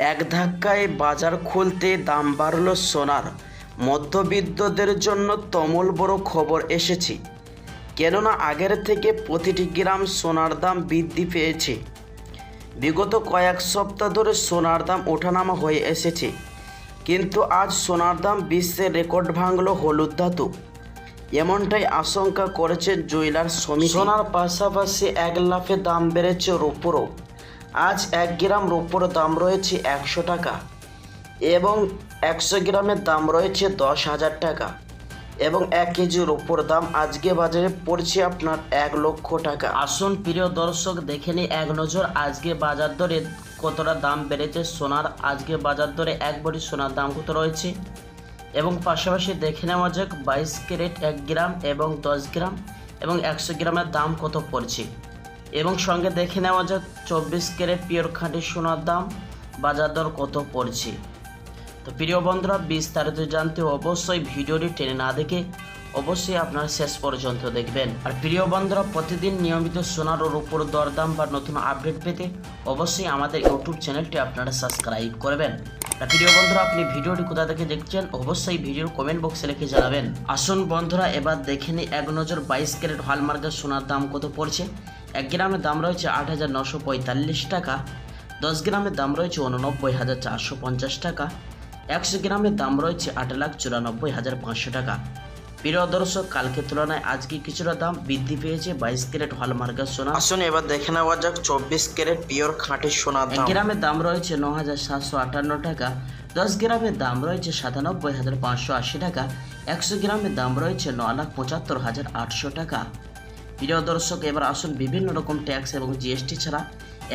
এক ধাক্কায় বাজার খুলতে দাম বাড়ল সোনার। মধ্যবিত্তদের জন্য তমল বড় খবর এসেছে। কেননা আগের থেকে প্রতিটি গ্রাম সোনার দাম বৃদ্ধি পেয়েছে। বিগত কয়েক সপ্তাহ ধরে সোনার দাম ওঠানামা হয়ে এসেছে। কিন্তু আজ সোনার দাম বিশ্বের রেকর্ড ভাঙল হলুদ ধাতু। এমনটাই আশঙ্কা করেছে জুয়েলার সমিতি। সোনার পাশাপাশি এক লাফে দাম বেড়েছে রূপোরও। আজ এক গ্রাম রূপোর দাম রয়েছে একশো টাকা এবং একশো গ্রামের দাম রয়েছে দশ হাজার টাকা এবং এক কেজির রূপোর দাম আজকে বাজারে পড়ছে আপনার এক লক্ষ টাকা। আসুন প্রিয় দর্শক, দেখে নিই এক নজর, আজকে বাজার দরে কতটা দাম বেড়েছে সোনার? আজকে বাজার দরে এক ভরি সোনার দাম কত রয়েছে? এবং পাশাপাশি দেখে নেওয়া যাক, বাইশ ক্যারেট এক গ্রাম এবং দশ গ্রাম এবং একশো গ্রামের দাম কত পড়ছে? এবং সঙ্গে দেখে নেওয়া যাক চব্বিশ ক্যারেট পিওর খাঁটি সোনার দাম, বাজার দর কত পড়ছে। তো প্রিয় বন্ধুরা, বিস্তারিত জানতে অবশ্যই ভিডিওটি টেনে না দেখে অবশ্যই আপনারা শেষ পর্যন্ত দেখবেন। আর প্রিয় বন্ধুরা, প্রতিদিন নিয়মিত সোনার ওর উপর দরদাম বা নতুন আপডেট পেতে অবশ্যই আমাদের ইউটিউব চ্যানেলটি আপনারা সাবস্ক্রাইব করবেন। প্রিয় বন্ধুরা, আপনি ভিডিওটি কোথা থেকে দেখছেন অবশ্যই ভিডিওর কমেন্ট বক্সে লিখে জানাবেন। আসুন বন্ধুরা, এবার দেখে নিই এক নজর বাইশ ক্যারেট হলমার্কের সোনার দাম কত পড়ছে। এক গ্রামের দাম রয়েছে আট হাজার নশো পঁয়তাল্লিশ টাকা দশ গ্রামের দাম রয়েছে উননব্বই হাজার চারশো পঞ্চাশ টাকা একশো গ্রামের দাম রয়েছে আট লাখ চুরানব্বই হাজার পাঁচশো টাকা। প্রিয় দর্শক কালকে তুলনায় আজকে কিছুটা দাম বৃদ্ধি পেয়েছে বাইশ ক্যারেট হলমার্কের সোনা। আসুন এবার দেখে নেওয়া যাক চব্বিশ ক্যারেট পিওর খাঁটি সোনা এক গ্রামের দাম রয়েছে ন হাজার সাতশো আটান্ন টাকা দশ গ্রামের দাম রয়েছে সাতানব্বই হাজার পাঁচশো আশি টাকা একশো গ্রামের দাম রয়েছে ন লাখ পঁচাত্তর হাজার আটশো টাকা। প্রিয় দর্শক, এবার আসুন বিভিন্ন রকম ট্যাক্স এবং জিএসটি ছাড়া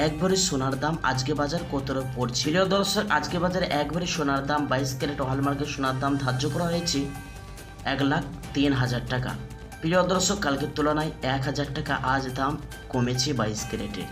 এক ভরি সোনার দাম আজকে বাজার কত পড়ছে প্রিয় দর্শক, আজকে বাজারে এক ভরি সোনার দাম বাইশ ক্যারেট হলমার্কের সোনার দাম ধার্য করা হয়েছে এক লাখ তিন হাজার টাকা। প্রিয় দর্শক, কালকের তুলনায় এক হাজার টাকা আজ দাম কমেছে বাইশ ক্যারেটের।